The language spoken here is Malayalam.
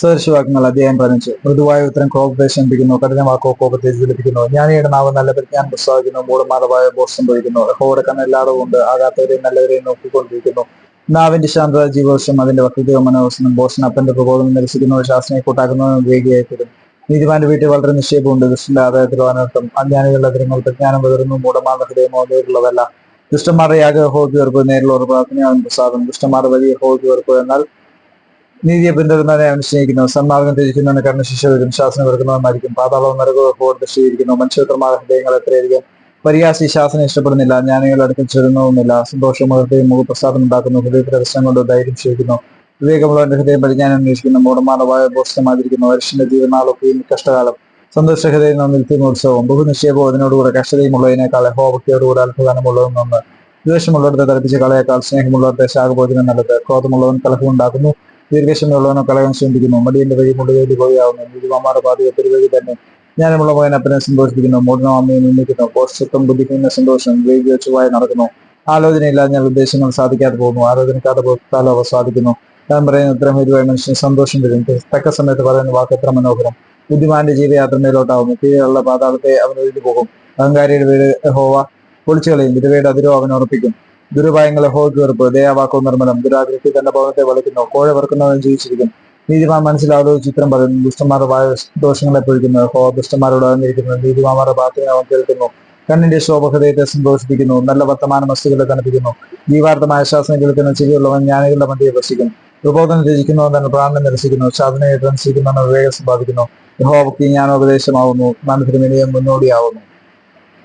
സദൃശവാക്യങ്ങൾ അദ്ദേഹം പതിനഞ്ച്. മൃദുവായ ഉത്തരം കോപദേശം ശമിപ്പിക്കുന്നു കഠിനമാക്കോ കോപത്തെ ജ്വലിപ്പിക്കുന്നു ജ്ഞാനിയുടെ നാവ് നല്ല പരിജ്ഞാനം പ്രസ്താവിക്കുന്നു മൂടമാതമായ ബോധം സംഭവിക്കുന്നു ഹോടെ കണ്ണെല്ലാടവും ഉണ്ട് ആകാത്തവരെയും നല്ലവരെയും നോക്കിക്കൊണ്ടിരിക്കുന്നു. നാവിന്റെ ശാന്തത ജീവവർഷം അതിന്റെ വക്രതയോ മനോവസനം ബോഷൻ അപ്പന്റെ പ്രബോധനം നിരസിക്കുന്നു ശാസനയെ കൂട്ടാക്കുന്നവൻ വേഗിയായിത്തരും നീതിമാന്റെ വീട്ടിൽ വളരെ നിക്ഷേപമുണ്ട് ദുഷ്ടന്റെ ആദായത്തിലോ അനർത്ഥം അജ്ഞാനികളുടെ അതിരങ്ങൾ പ്രജ്ഞാനം പകരുന്നു മൂടമാത ഹൃദയമോ നേരിലുള്ളതല്ല. ദുഷ്ടന്മാരുടെ യാഗ ഹോബി ഉറപ്പ് നേരിലുള്ള പ്രാർത്ഥനയാണ് പ്രസാദം ദുഷ്ടന്മാരുടെ വലിയ ഹോബി ഉറപ്പ് എന്നാൽ നീതിയെ പിന്തുടരുന്നവനെ അവൻ സ്നേഹിക്കുന്നു. സന്മാർഗം തിരിക്കുന്നവന് കർണശിഷ്യവരും ശാസനം വെറുക്കുന്നവന്മാരിക്കും. പാതാളവും നരകവും ഹോട് ദൃഷ്ടിയിരിക്കുന്നു മനുഷ്യത്രമായ ഹൃദയങ്ങൾ എത്രയധികം പരിയാസി ശാസനം ഇഷ്ടപ്പെടുന്നില്ല. ജ്ഞാനികൾ അടുക്കൽ ചെല്ലുന്നതുമില്ല സന്തോഷം ഹൃദയം മുഖപ്രസാദം ഉണ്ടാക്കുന്നു. ഹൃദയത്തിന്റെ പ്രശ്നം കൊണ്ട് ധൈര്യം ക്ഷയിക്കുന്നു വിവേകമുള്ളവന്റെ ഹൃദയം പരിജ്ഞാനം അന്വേഷിക്കുന്നു. മൂടമാനവായ ബോഷമാതിരിക്കുന്നു മനുഷ്യന്റെ ജീവനാളൊക്കെയും കഷ്ടകാലം സന്തോഷ ഹൃദയം നിൽക്കുന്ന ഉത്സവം ബഹുനിക്ഷേപവും അതിനോടുകൂടെ കഷ്ടതയുമുള്ളതിനേക്കാൾ ഹോബക്തിയോടുകൂടെ അത്ഭുതമുള്ളതും ഒന്ന് ദ്വേഷമുള്ളവരുടെ തലപ്പിച്ച് കളയേക്കാൾ സ്നേഹമുള്ളവരുടെ ശാഖഭോജനം നല്ലത്. ക്രോധമുള്ളവൻ കലഹം ഉണ്ടാക്കുന്നു ദീർഘക്ഷമയുള്ളവനോ കലകം ശ്രമിക്കുന്നു. മടിയന്റെ വഴി മുള്ളുവേലി പോയാവുന്നു നീതിമാമാരുടെ പാതയെ പെരുവഴി തന്നെ ജ്ഞാനമുള്ള മകൻ അപ്പനെ സന്തോഷിപ്പിക്കുന്നു. മൂടനോ അമ്മയെ നിന്ദിക്കുന്നു പോഷത്വം ബുദ്ധിക്കുന്ന സന്തോഷം വേഗി വെച്ചുവായി നടക്കുന്നു. ആലോചനയില്ലാതെ ഞാൻ ഉദ്ദേശങ്ങൾ സാധിക്കാതെ പോകുന്നു. ആലോചനക്കാതെ പോകാലോ അവ സാധിക്കുന്നു. ഞാൻ പറയുന്ന ഇത്ര ഹേതുവായ മനുഷ്യന് സന്തോഷം വരും. തക്ക സമയത്ത് പറയുന്ന വാക്ക് എത്ര മനോഹരം. ബുദ്ധിമാന്റെ ജീവിതയാത്ര മേലോട്ടാവുന്നു കീഴിലുള്ള പാതാളത്തെ അവൻ ഒഴിഞ്ഞു പോകും. അഹങ്കാരിയുടെ വീട് ഹോവ പൊളിച്ചു കളയും വിധവയുടെ അതിരോ അവൻ ഉറപ്പിക്കും. ദുരുപായങ്ങളെ ഹോ വെറുപ്പ് ദയാവാക്കോ നിർമ്മലം ദുരാഗ്രഹത്തിൽ തന്റെ ഭവനത്തെ വലിക്കുന്നു കോഴ വെറുക്കുന്നവൻ ജീവിച്ചിരിക്കും. നീതിമാൻ മനസ്സിലാവുന്ന ചിത്രം പറയുന്നു ദുഷ്ടന്മാരുടെ ദോഷങ്ങളെ പൊഴിക്കുന്നു ഹോ ദുഷ്ടന്മാരോട് അറിഞ്ഞിരിക്കുന്നു നീതിമാരുടെ പ്രാർത്ഥന അവൻ കേൾക്കുന്നു. കണ്ണിന്റെ ശോഭഹൃദയത്തെ സന്തോഷിപ്പിക്കുന്നു നല്ല വർത്തമാന വസ്തുക്കളെ തണുപ്പിക്കുന്നു. ജീവാർത്ഥമായ ശാസനം കേൾക്കുന്ന ചെവിയുള്ളവൻ ജ്ഞാനികളുടെ മധ്യയെ വസിക്കും. പ്രബോധനം രചിക്കുന്നു തന്നെ പ്രാണനെ നിരസിക്കുന്നു സാധനയെ സ്വീകരിക്കുന്ന വിവേകം സമ്പാദിക്കുന്നു. യഹോവക്ക് ജ്ഞാനോപദേശമാവുന്നു മനസ്സിന് വിനയം മുന്നോടിയാവുന്നു.